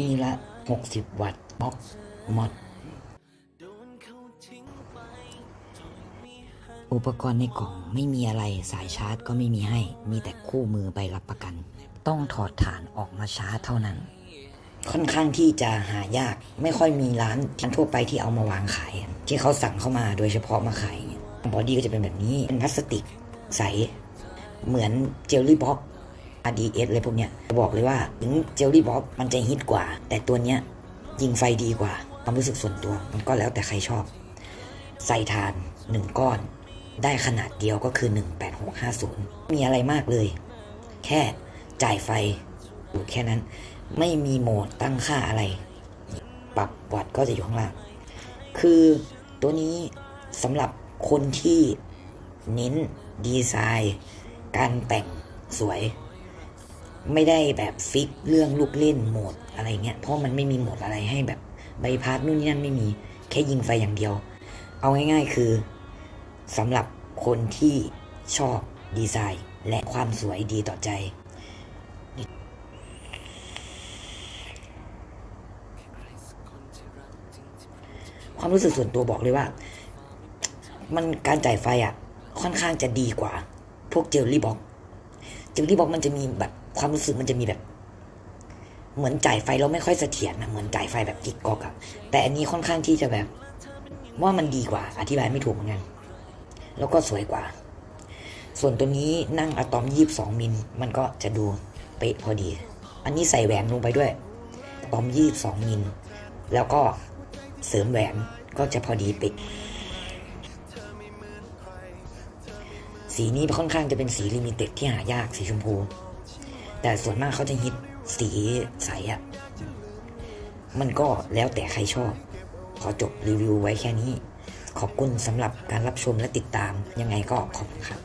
นี่ละ 60 วัตต์บล็อกมอดอุปกรณ์ในกล่องไม่มีอะไรสายชาร์จก็ไม่มีให้ มีแต่คู่มือใบรับประกัน ต้องถอดฐานออกมาชาร์จเท่านั้น ค่อนข้างที่จะหายากไม่ค่อยมีร้านร้านทั่วไปที่เอามาวางขาย ที่เขาสั่งเข้ามาโดยเฉพาะมาขายเนี่ยบอดี้ก็จะเป็นแบบนี้เป็นพลาสติกใส เหมือนเจลลี่บ็อก RDS อะไรพวกเนี้ยบอกเลยว่าถึงเจลลี่บ็อกมันจะฮิตกว่า แต่ตัวเนี้ยยิงไฟดีกว่าความรู้สึกส่วนตัวมันก็แล้วแต่ใครชอบ ใส่ทานหนึ่งก้อน ได้ขนาดเดียวก็คือ 18650 มีอะไรมากเลย แค่จ่ายไฟอยู่แค่นั้น ไม่มีโหมดตั้งค่าอะไร ปรับวัตต์ก็จะอยู่ข้างล่าง คือตัวนี้สำหรับคนที่เน้นดีไซน์ การแต่งสวย ไม่ได้แบบฟิกเรื่องลูกเล่นโหมดอะไรเงี้ยเพราะมันไม่มีโหมดอะไรให้แบบใบพัดนู่นนี่นั่นไม่มีแค่ยิงไฟอย่างเดียว เอาง่ายๆคือสำหรับคนที่ชอบดีไซน์ และความสวยดีต่อใจ ความรู้สึกส่วนตัวบอกเลยว่า มันการจ่ายไฟอะ ค่อนข้างจะดีกว่า พวกเจลลี่บ็อกเจลลี่บ็อกมันจะมีแบบ ความรู้สึกมันจะมีแบบ เหมือนจ่ายไฟเราไม่ค่อยเสถียรนะเหมือนจ่ายไฟแบบจิกกอกอะแต่อันนี้ค่อนข้างที่จะแบบ ว่ามันดีกว่า อธิบายไม่ถูกเหมือนกันแล้วก็สวยกว่า ส่วนตัวนี้นั่งอะตอมยี่สองมิลมันก็จะดูเป๊ะพอดี อันนี้ใส่แหวนลงไปด้วยอะตอมยี่สองมิลแล้วก็เสริมแหวนก็จะพอดีเป๊ะสีนี้ค่อนข้างจะเป็นสีลิมิเต็ดที่หายากสีชมพู แต่ส่วนมากเขาจะฮิตสีใสอะมันก็แล้วแต่ใครชอบ ขอจบรีวิวไว้แค่นี้ ขอบคุณสำหรับการรับชมและติดตามยังไงก็ขอบคุณครับ